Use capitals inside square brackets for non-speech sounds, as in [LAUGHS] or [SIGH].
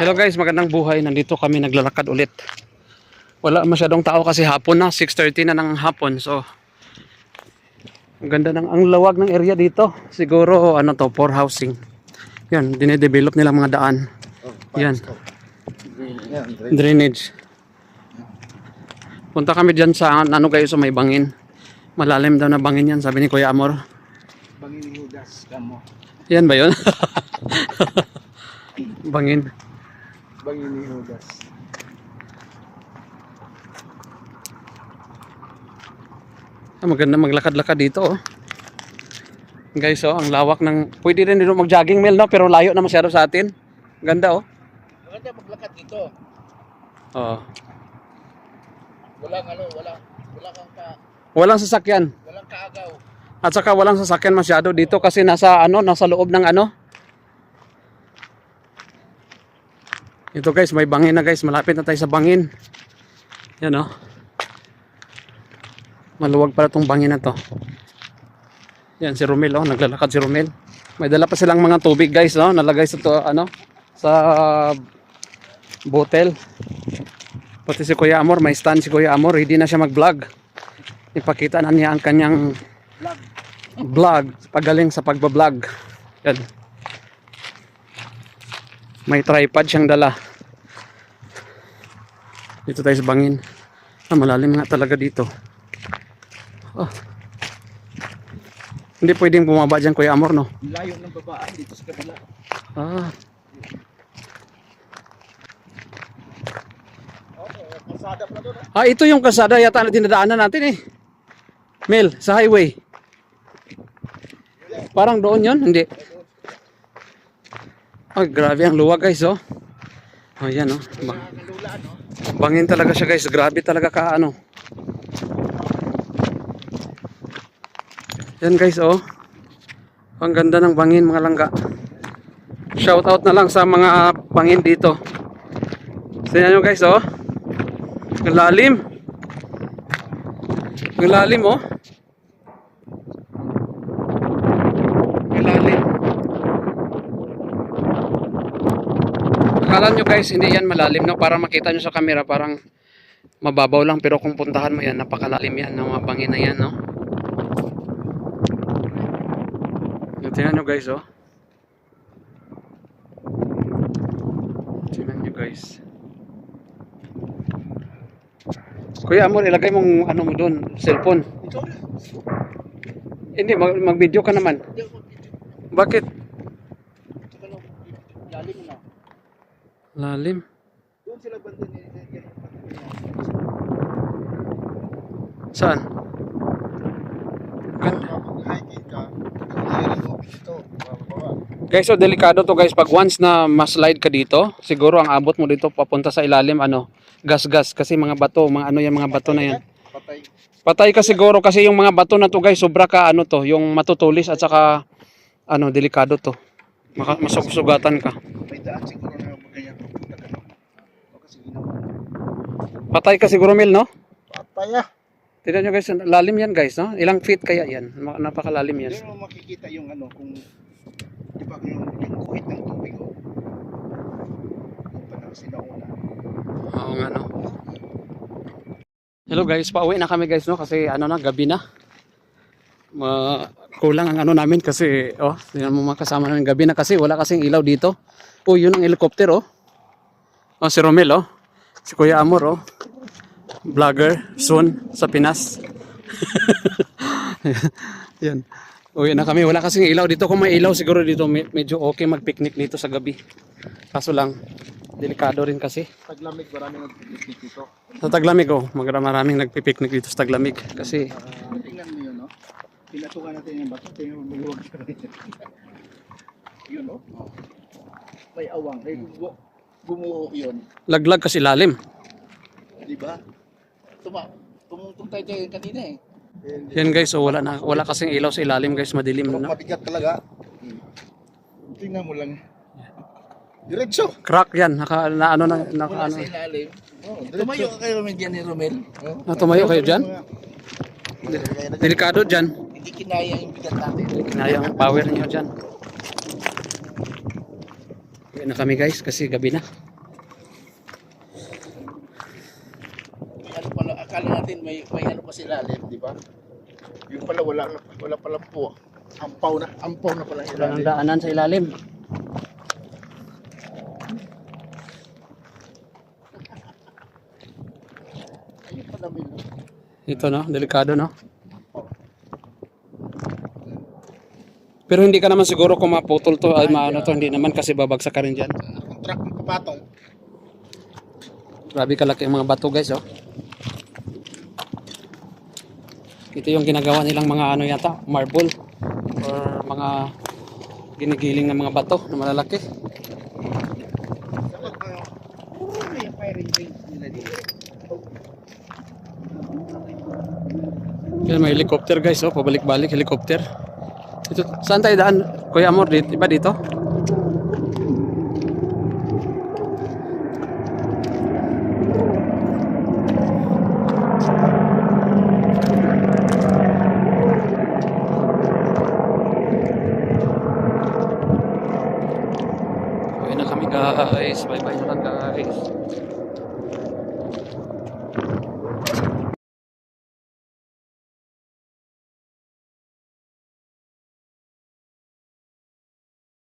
Hello guys, magandang buhay. Nandito kami naglalakad ulit. Wala masyadong tao kasi hapon na, 6.30 na ng hapon. So, ang ganda ng, ang lawag ng area dito. Siguro, ano to, for housing. Yan, dinedevelop nila mga daan. Yan, drainage. Punta kami dyan sa, ano kayo, sa may bangin. Malalim daw na bangin yan, sabi ni Kuya Amor. bangin ni Judas, kamo. Yan ba yun? [LAUGHS] bangin. Bangin ni Judas. Ah, maganda maglakad-lakad dito oh. Guys oh, ang lawak ng pwede rin dito mag-jogging mel no, pero layo na masyado sa atin. Ganda oh. Maganda maglakad dito. Oo. Walang ano, wala wala kang ka, Walang sasakyan. walang kaagaw. At saka walang sasakyan masyado dito kasi nasa ano, nasa loob ng ano. Ito guys, may bangin na guys, malapit na tayo sa bangin. Yan oh. Maluwag pala tong bangin na to. Yan si Romel oh, naglalakad si Romel. May dala pa silang mga tubig guys, no? Nalagay sa to, ano, sa bottle. Pati si Kuya Amor, may stand si Kuya Amor, hindi na siya mag-vlog. Ipakita na niya ang kanyang vlog, pagaling sa pagbablog. Yan. May tripod siyang dala. Dito tayo sa bangin. Ah, malalim nga talaga dito. Oh. Hindi pwedeng bumaba dyan, Kuya Amor, no? Layo ng babaan dito sa kabila. Ah, ah ito yung kasada yata na dinadaanan natin eh. Mel, sa highway. Parang doon yon hindi. Ay, grabe ang luwag guys, oh. Oh. Ba- Lula, no? Bangin talaga siya guys. Grabe talaga ka ano. Yan guys oh. Ang ganda ng bangin mga langga. Shout out na lang sa mga bangin dito. Tingnan nyo guys oh. Ang lalim. Ang lalim oh. Ang lalim. Akala nyo guys, hindi yan malalim no? Para makita nyo sa camera, parang mababaw lang. Pero kung puntahan mo yan, napakalalim yan. No? Mga bangin na yan, no? Tingnan nyo guys, oh. Tingnan nyo guys. Kuya Amor, ilagay mong ano mo doon, cellphone. Hindi, mag- mag-video ka naman. Bakit? Lalim. Lalim. Doon sila banda ni. Saan? Ganda. Guys, so delikado to guys. Pag once na ma-slide ka dito, siguro ang abot mo dito papunta sa ilalim, ano, gas-gas. Kasi mga bato, mga ano yan, mga bato na yan. Patay. Patay ka siguro kasi yung mga bato na to guys, sobra ka ano to, yung matutulis at saka, ano, delikado to. Maka, masugsugatan ka. May daan siguro na ganyan. Nagano. O kasi ginawa. Patay ka siguro, Mil, no? Patay ah. Tignan nyo guys, lalim yan guys, no? Ilang feet kaya yan? Napakalalim yan. Hindi mo makikita yung ano kung di ba yung, yung kuhit ng tubig oh. Yung panahon sinauna. Oo nga, no? Hello guys, pauwi na kami guys, no? Kasi ano na, gabi na. Ma kulang ang ano namin kasi, oh, tingnan mo mga kasama namin gabi na kasi wala kasing ilaw dito. Oh, yun ang helicopter, oh. Oh, si Romel, oh. Si Kuya Amor, oh. Vlogger, soon, sa Pinas. [LAUGHS] yan. Uwi na kami. Wala kasing ilaw dito. Kung may ilaw, siguro dito me- medyo okay mag-picnic dito sa gabi. Kaso lang, delikado rin kasi. Taglamig marami nag-picnic dito. Sa Taglamig oh, magara maraming nagpipiknik dito sa Taglamig kasi Uh, tingnan mo yun, no? Pinatukan natin yung bato, tingnan mo maluwag ka rin. [LAUGHS] yun, no? May awang. Ay, gu- gumuho yun. laglag kasi lalim. Di ba? Tuma, tumutong tayo dyan kanina eh. Yan guys, so wala na wala kasing ilaw sa ilalim guys, madilim na. mabigat talaga. Hmm. Tingnan mo lang. Diretso. Crack yan, naka na ano na naka Wala ano. sa ilalim. Oh, Tumayo ka kayo naman dyan ni Romel. Oh. Ah, tumayo kayo na- Delikado diyan. Hindi kinaya yung bigat natin. Kinaya ang power niyo diyan. Uwi na kami guys kasi gabi na. Ano pala, akala natin may, may ano pa sila di ba? Yung pala wala, wala pala po. Ah. Ampaw na, ampaw na pala ilalim. Walang daanan sa ilalim. Ito no, delikado no. Pero hindi ka naman siguro kung maputol to ay maano to, hindi naman kasi babagsak ka rin dyan. Ang truck ng kapatong. Grabe kalaki ang mga bato guys oh. Ito yung ginagawa nilang mga ano yata, marble or mga ginigiling ng mga bato na malalaki. Kaya may helicopter guys oh, pabalik-balik helicopter. Ito, saan tayo daan? Kuya Amor, dito, iba dito? Uwi na guys.